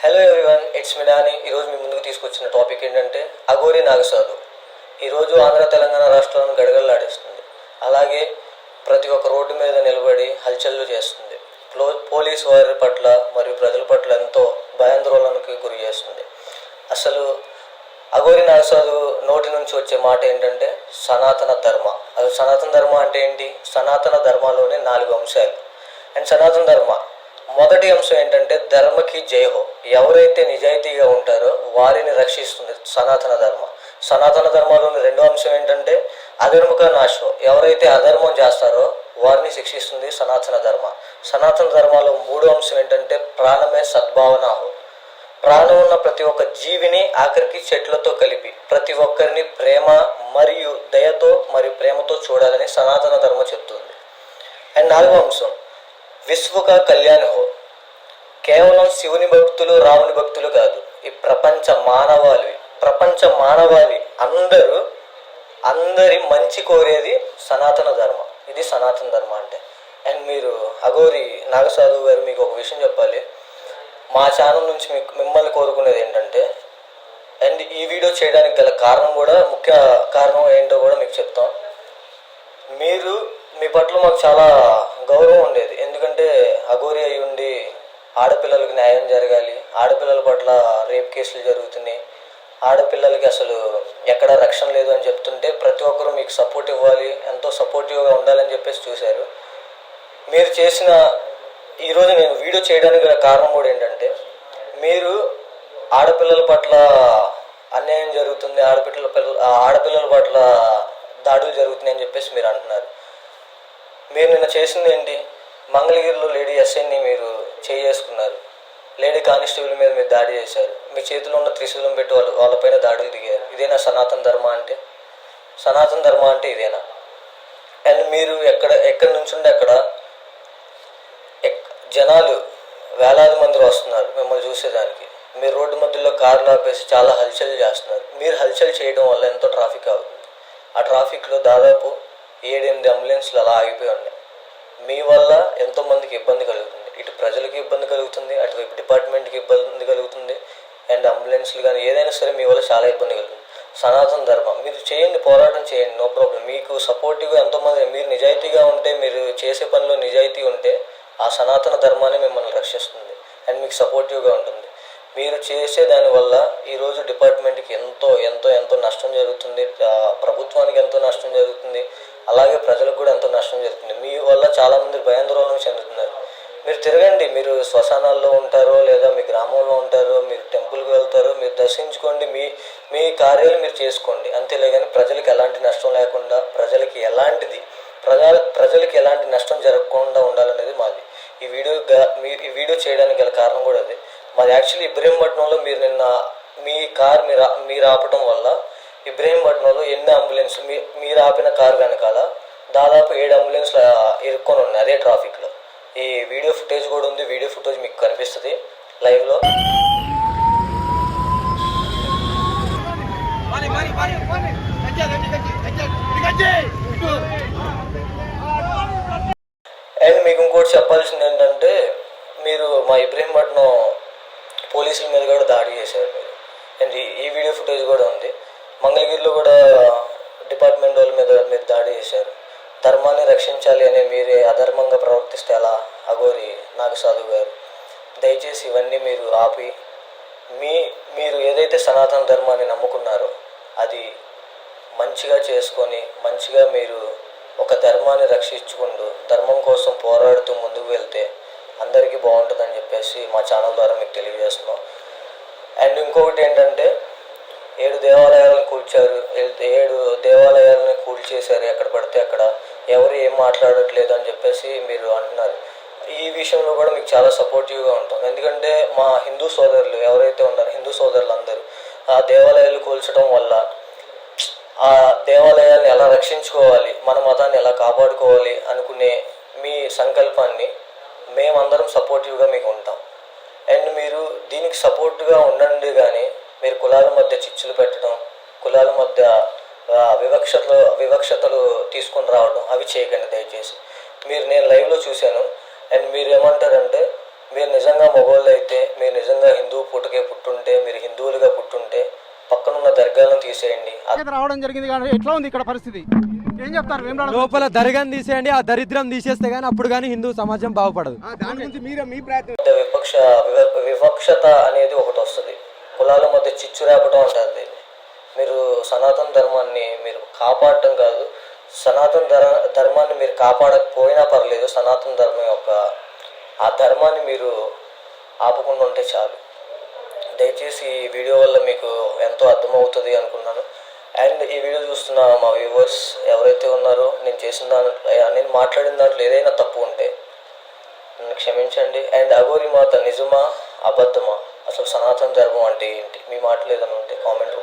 Hello everyone it's మినాని ఈరోజు మీ ముందుకు తీసుకొచ్చిన టాపిక్ ఏంటంటే అఘోరి నాగసాధు ఈరోజు ఆంధ్ర తెలంగాణ రాష్ట్రాలను గడగడలాడిస్తుంది. అలాగే ప్రతి ఒక్క రోడ్డు మీద నిలబడి హల్చల్లు చేస్తుంది. పోలీస్ వారి పట్ల మరియు ప్రజల పట్ల ఎంతో భయాందోళనకు గురి చేస్తుంది. అసలు అఘోరి నాగసాధు నోటి నుంచి వచ్చే మాట ఏంటంటే సనాతన ధర్మ. అది సనాతన ధర్మ అంటే ఏంటి? సనాతన ధర్మలోనే నాలుగు అంశాలు. అండ్ సనాతన ధర్మ మొదటి అంశం ఏంటంటే ధర్మకి జయహో. ఎవరైతే నిజాయితీగా ఉంటారో వారిని రక్షిస్తుంది సనాతన ధర్మ. సనాతన ధర్మంలోని రెండో అంశం ఏంటంటే అధర్మక నాశో ఎవరైతే అధర్మం చేస్తారో వారిని శిక్షిస్తుంది సనాతన ధర్మ. సనాతన ధర్మంలో మూడో అంశం ఏంటంటే ప్రాణమే సద్భావనాహో. ప్రాణం ఉన్న ప్రతి ఒక్క జీవిని ఆఖరికి చెట్లతో కలిపి ప్రతి ఒక్కరిని ప్రేమ మరియు దయతో మరియు ప్రేమతో చూడాలని సనాతన ధర్మ చెప్తుంది. అండ్ నాలుగో అంశం విశ్వక కళ్యాణ హో. కేవలం శివుని భక్తులు రాముని భక్తులు కాదు ఈ ప్రపంచ మానవాళి ప్రపంచ మానవాళి అందరూ అందరి మంచి కోరేది సనాతన ధర్మ. ఇది సనాతన ధర్మ అంటే. అండ్ మీరు అగోరి నాగసాధు గారు మీకు ఒక విషయం చెప్పాలి. మా ఛానల్ నుంచి మీకు మిమ్మల్ని కోరుకునేది ఏంటంటే అండ్ ఈ వీడియో చేయడానికి గల కారణం కూడా ముఖ్య కారణం ఏంటో కూడా మీకు చెప్తాం. మీరు మీ పట్ల మాకు చాలా గౌరవం ఉండేది. ఎందుకంటే అఘోరి అయి ఉండి ఆడపిల్లలకు న్యాయం జరగాలి. ఆడపిల్లల పట్ల రేప్ కేసులు జరుగుతున్నాయి. ఆడపిల్లలకి అసలు ఎక్కడ రక్షణ లేదు అని చెప్తుంటే ప్రతి ఒక్కరూ మీకు సపోర్ట్ ఇవ్వాలి ఎంతో సపోర్టివ్గా ఉండాలని చెప్పేసి చూశారు. మీరు చేసిన ఈరోజు నేను వీడియో చేయడానికి గల కారణం కూడా ఏంటంటే మీరు ఆడపిల్లల పట్ల అన్యాయం జరుగుతుంది ఆడపిల్లల పిల్ల ఆడపిల్లల పట్ల దాడులు జరుగుతున్నాయి అని చెప్పేసి మీరు అంటున్నారు. మీరు నిన్న చేసింది ఏంటి? మంగళగిరిలో లేడీ ఎస్ఐని మీరు చేసుకున్నారు లేడీ కానిస్టేబుల్ మీద మీరు దాడి చేశారు. మీ చేతిలో ఉన్న త్రిశూలం పెట్టి వాళ్ళు వాళ్ళపైన దాడులు దిగారు. ఇదేనా సనాతన ధర్మ అంటే? సనాతన ధర్మ అంటే ఇదేనా? అండ్ మీరు ఎక్కడ ఎక్కడి నుంచి ఉండి అక్కడ జనాలు వేలాది మంది వస్తున్నారు మిమ్మల్ని చూసేదానికి. మీరు రోడ్డు మధ్యలో కార్లు ఆపేసి చాలా హల్చల్ చేస్తున్నారు. మీరు హల్చల్ చేయడం వల్ల ఎంతో ట్రాఫిక్ అవుతుంది. ఆ ట్రాఫిక్లో దాదాపు ఏడెనిమిది అంబులెన్స్లు అలా ఆగిపోయి ఉన్నాయి. మీ వల్ల ఎంతో మందికి ఇబ్బంది కలుగుతుంది. ఇటు ప్రజలకు ఇబ్బంది కలుగుతుంది అటువైపు డిపార్ట్మెంట్కి ఇబ్బంది కలుగుతుంది. అండ్ అంబులెన్స్లు కానీ ఏదైనా సరే మీ వల్ల చాలా ఇబ్బంది కలుగుతుంది. సనాతన ధర్మం. మీరు చేయండి పోరాటం చేయండి నో ప్రాబ్లం. మీకు సపోర్టివ్గా ఎంతోమంది మీరు నిజాయితీగా ఉంటే మీరు చేసే పనిలో నిజాయితీ ఉంటే ఆ సనాతన ధర్మాన్ని మిమ్మల్ని రక్షిస్తుంది. అండ్ మీకు సపోర్టివ్గా ఉంటుంది. మీరు చేసే దానివల్ల ఈరోజు డిపార్ట్మెంట్కి ఎంతో ఎంతో ఎంతో నష్టం జరుగుతుంది. ప్రభుత్వానికి ఎంతో నష్టం జరుగుతుంది. అలాగే ప్రజలకు కూడా ఎంతో నష్టం జరుగుతుంది. మీ వల్ల చాలామంది భయాందోళన చెందుతున్నారు. మీరు తిరగండి. మీరు శ్మశానాల్లో ఉంటారో లేదా మీ గ్రామంలో ఉంటారో మీరు టెంపుల్కి వెళ్తారో మీరు దర్శించుకోండి. మీ మీ కార్యాలు మీరు చేసుకోండి. అంతేలే కానీ ప్రజలకు ఎలాంటి నష్టం లేకుండా ప్రజలకి ఎలాంటిది ప్రజా ప్రజలకి ఎలాంటి నష్టం జరగకుండా ఉండాలనేది మాది. ఈ వీడియో గ- మీ ఈ వీడియో చేయడానికి గల కారణం కూడా అదే. మాది యాక్చువల్లీ ఇబ్రహీంపట్నంలో మీరు నిన్న మీ కార్ మీరు మీరు ఆపటం వల్ల ఇబ్రహీంపట్నంలో ఎన్ని అంబులెన్స్ మీ మీరు ఆపిన కార్ వెనకాల దాదాపు ఏడు అంబులెన్స్లు ఇరుక్కొని ఉన్నాయి అదే ట్రాఫిక్లో. ఈ వీడియో ఫుటేజ్ కూడా ఉంది. వీడియో ఫుటేజ్ మీకు కనిపిస్తుంది. లైవ్లో. అండ్ మీకు ఇంకోటి చెప్పాల్సింది ఏంటంటే మీరు మా ఇబ్రహీంపట్నం పోలీసుల మీద కూడా దాడి చేశారు మీరు. అండ్ ఈ వీడియో ఫుటేజ్ కూడా ఉంది. మంగళగిరిలో కూడా డిపార్ట్మెంట్ వాళ్ళ మీద మీరు దాడి చేశారు. ధర్మాన్ని రక్షించాలి అని మీరే అధర్మంగా ప్రవర్తిస్తే ఎలా అగోరి నాగసాధు గారు. దయచేసి ఇవన్నీ మీరు ఆపి మీ మీరు ఏదైతే సనాతన ధర్మాన్ని నమ్ముకున్నారో అది మంచిగా చేసుకొని మంచిగా మీరు ఒక ధర్మాన్ని రక్షించుకుంటూ ధర్మం కోసం పోరాడుతూ ముందుకు వెళ్తే అందరికీ బాగుంటుందని చెప్పేసి మా ఛానల్ ద్వారా మీకు తెలియజేస్తున్నాం. అండ్ ఇంకొకటి ఏంటంటే ఏడు దేవాలయాలను కూల్చారు. ఏడు దేవాలయాలను కూల్చేశారు. ఎక్కడ పడితే అక్కడ. ఎవరు ఏం మాట్లాడట్లేదు అని చెప్పేసి మీరు అంటున్నారు. ఈ విషయంలో కూడా మీకు చాలా సపోర్టివ్గా ఉంటాం. ఎందుకంటే మా హిందూ సోదరులు ఎవరైతే ఉన్నారో హిందూ సోదరులు అందరూ ఆ దేవాలయాలు కూల్చడం వల్ల ఆ దేవాలయాన్ని ఎలా రక్షించుకోవాలి మన మతాన్ని ఎలా కాపాడుకోవాలి అనుకునే మీ సంకల్పాన్ని మేమందరం సపోర్టివ్గా మీకు ఉంటాం. అండ్ మీరు దీనికి సపోర్ట్గా ఉండండి కానీ మీరు కులాల మధ్య చిచ్చులు పెట్టడం కులాల మధ్య వివక్షతలు వివక్షతలు తీసుకుని రావడం అవి చేయకండి దయచేసి. మీరు నేను లైవ్లో చూశాను. అండ్ మీరు ఏమంటారంటే మీరు నిజంగా మొగోళ్ళు అయితే మీరు నిజంగా హిందూ పుట్టుకే పుట్టుంటే మీరు హిందువులుగా పుట్టుంటే పక్కనున్న దర్గాలను తీసేయండి. రావడం జరిగింది కానీ ఎట్లా ఉంది ఇక్కడ పరిస్థితి? ఏం చెప్తారు? లోపల దర్గాను తీసేయండి ఆ దరిద్రం తీసేస్తే కానీ అప్పుడు కానీ హిందూ సమాజం బాగుపడదు. వివక్ష వివక్షత అనేది ఒకటి వస్తుంది. కులాల మధ్య చిచ్చు రేపటం ఉంటుంది. మీరు సనాతన ధర్మాన్ని మీరు కాపాడటం కాదు. సనాతన ధర ధర్మాన్ని మీరు కాపాడకపోయినా పర్లేదు సనాతన ధర్మం యొక్క ఆ ధర్మాన్ని మీరు ఆపకుండా ఉంటే చాలు. దయచేసి ఈ వీడియో వల్ల మీకు ఎంతో అర్థమవుతుంది అనుకున్నాను. అండ్ ఈ వీడియో చూస్తున్న మా వ్యూవర్స్ ఎవరైతే ఉన్నారో నేను చేసిన దాంట్లో నేను మాట్లాడిన దాంట్లో ఏదైనా తప్పు ఉంటే నన్ను క్షమించండి. అండ్ అఘోరి మాత నిజమా అబద్ధమా? అసలు సనాతన ధర్మం అంటే ఏంటి? మీ మాటలు ఏదైనా ఉంటే కామెంట్